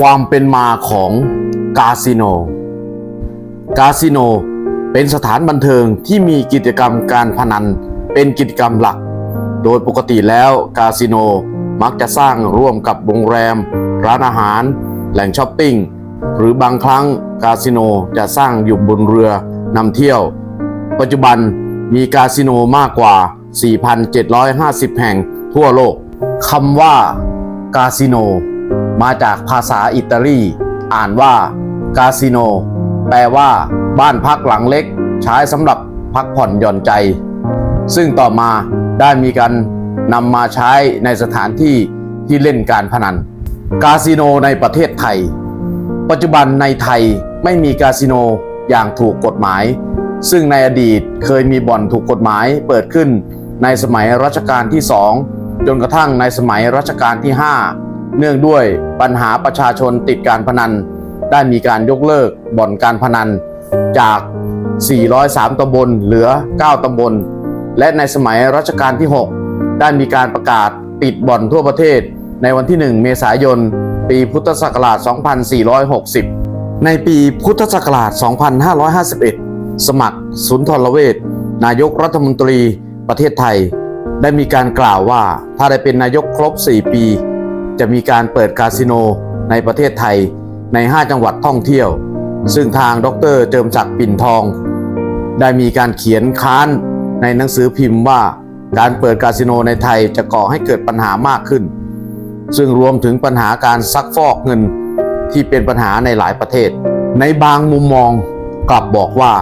ความเป็นมาของคาสิโน คาสิโนเป็นสถานบันเทิงที่มีกิจกรรมการพนันเป็นกิจกรรมหลัก โดยปกติแล้วคาสิโนมักจะสร้างร่วมกับโรงแรม ร้านอาหาร แหล่งช้อปปิ้ง หรือบางครั้งคาสิโนจะสร้างอยู่บนเรือนำเที่ยว ปัจจุบันมีคาสิโนมากกว่า 4,750 แห่งทั่วโลกคำว่าคาสิโน มาจากภาษาอิตาลี อ่านว่า คาสิโน แปลว่า บ้านพักหลังเล็ก ใช้สำหรับพักผ่อนหย่อนใจ ซึ่งต่อมาได้มีการนำมาใช้ในสถานที่ที่เล่นการพนัน คาสิโนในประเทศไทย ปัจจุบันในไทยไม่มีคาสิโนอย่างถูกกฎหมาย ซึ่งในอดีตเคยมีบ่อนถูกกฎหมายเปิดขึ้นในสมัยรัชกาลที่ 2 จนกระทั่งในสมัยรัชกาลที่ 5 เนื่องด้วยปัญหาประชาชนติดการพนัน ได้มีการยกเลิกบ่อนการพนันจาก 403 ตำบลเหลือ 9 ตำบล และในสมัยรัชกาลที่ 6 ได้มีการประกาศปิดบ่อนทั่วประเทศ ในวันที่ 1 เมษายน ปีพุทธศักราช 2460 ในปีพุทธศักราช 2551 สมัครสุนทรเวชนายกรัฐมนตรีประเทศไทย ได้มีการกล่าวว่าถ้าได้เป็นนายกครบ 4 ปี จะมีการเปิดคาสิโนในประเทศไทยใน 5 จังหวัดท่องเที่ยว ซึ่งทางดรเจิมศักดิ์ปิ่นทอง ได้มีการเขียนค้านในหนังสือพิมพ์ว่าการเปิดคาสิโนในไทยจะก่อให้เกิดปัญหามากขึ้น ซึ่งรวมถึงปัญหาการซักฟอกเงินที่เป็นปัญหาในหลายประเทศ ในบางมุมมองกลับบอกว่า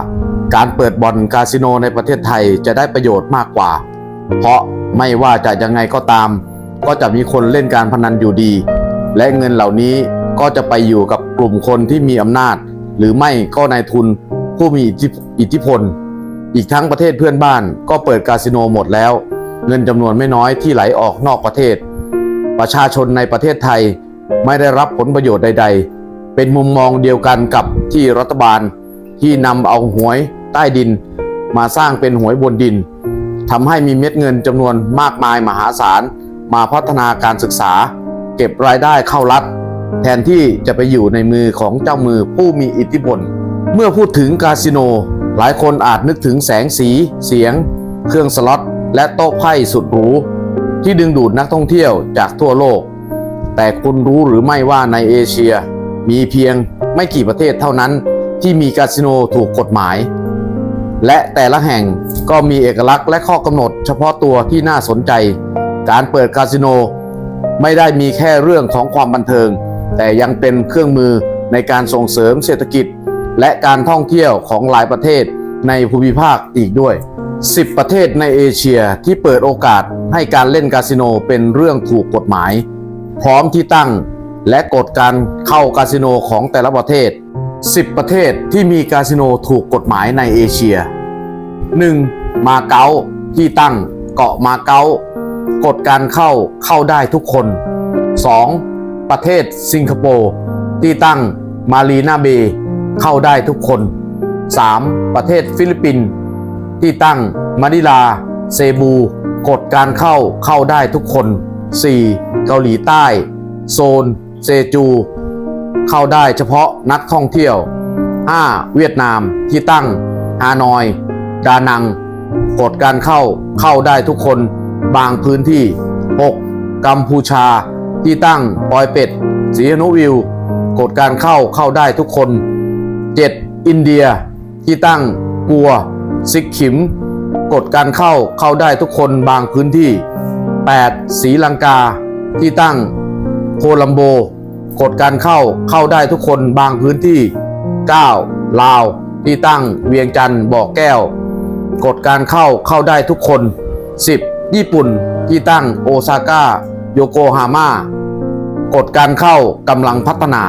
การเปิดบ่อนคาสิโนในประเทศไทยจะได้ประโยชน์มากกว่า เพราะไม่ว่าจะยังไงก็ตาม ก็จะมีคนเล่นการพนันอยู่ดี และเงินเหล่านี้ก็จะไปอยู่กับกลุ่มคนที่มีอำนาจ หรือไม่ก็นายทุนผู้มีอิทธิพล อีกทั้งประเทศเพื่อนบ้านก็เปิดคาสิโนหมดแล้ว เงินจำนวนไม่น้อยที่ไหลออกนอกประเทศ ประชาชนในประเทศไทยไม่ได้รับผลประโยชน์ใด ๆ เป็นมุมมองเดียวกันกับที่รัฐบาลที่นำเอาหวยใต้ดิน มาสร้างเป็นหวยบนดินทำให้มีเม็ดเงินจำนวนมากมายมหาศาล มาพัฒนาการศึกษา เก็บรายได้เข้ารัฐ แทนที่จะไปอยู่ในมือของเจ้ามือผู้มีอิทธิพล เมื่อพูดถึงคาสิโน หลายคนอาจนึกถึงแสงสีเสียง เครื่องสล็อต และโต๊ะไพ่สุดหรูที่ดึงดูดนักท่องเที่ยวจากทั่วโลก แต่คุณรู้หรือไม่ว่าในเอเชีย มีเพียงไม่กี่ประเทศเท่านั้นที่มีคาสิโนถูกกฎหมาย และแต่ละแห่งก็มีเอกลักษณ์และข้อกำหนดเฉพาะตัวที่น่าสนใจ การเปิดคาสิโนไม่ได้มีแค่เรื่องของความบันเทิง แต่ยังเป็นเครื่องมือในการส่งเสริมเศรษฐกิจ และการท่องเที่ยวของหลายประเทศในภูมิภาคอีกด้วย 10 ประเทศในเอเชียที่เปิดโอกาสให้การเล่นคาสิโนเป็นเรื่องถูกกฎหมาย พร้อมที่ตั้งและกฎการเข้าคาสิโนของแต่ละประเทศ 10 ประเทศที่มีคาสิโนถูกกฎหมายในเอเชีย 1. มาเก๊าที่ตั้งเกาะมาเก๊า กฎการเข้าเข้าได้ทุกคน 2. ประเทศสิงคโปร์ที่ตั้งมารีนาเบย์เข้าได้ทุกคน 3. ประเทศฟิลิปปินส์ที่ตั้งมะนิลา เซบู กฎการเข้าเข้าได้ทุกคน 4. เกาหลีใต้ โซน เซจู เข้าได้เฉพาะนักท่องเที่ยว 5. เวียดนามที่ตั้งฮานอย ดานัง กฎการเข้าเข้าได้ทุกคน บางพื้นที่ 6. กัมพูชา ที่ตั้งปอยเป็ดสีหนุวิว กฎการเข้าเข้าได้ทุกคน 7. อินเดีย ที่ตั้งกัวซิกขิม กฎการเข้าเข้าได้ทุกคนบางพื้นที่ 8. ศรีลังกา ที่ตั้งโคลัมโบ กฎการเข้าเข้าได้ทุกคนบางพื้นที่ 9. ลาว ที่ตั้งเวียงจันทร์บ่อแก้ว กฎการเข้าเข้าได้ทุกคน 10. ญี่ปุ่นที่ตั้งโอซาก้าโยโกฮาม่ากฎการเข้ากำลังพัฒนา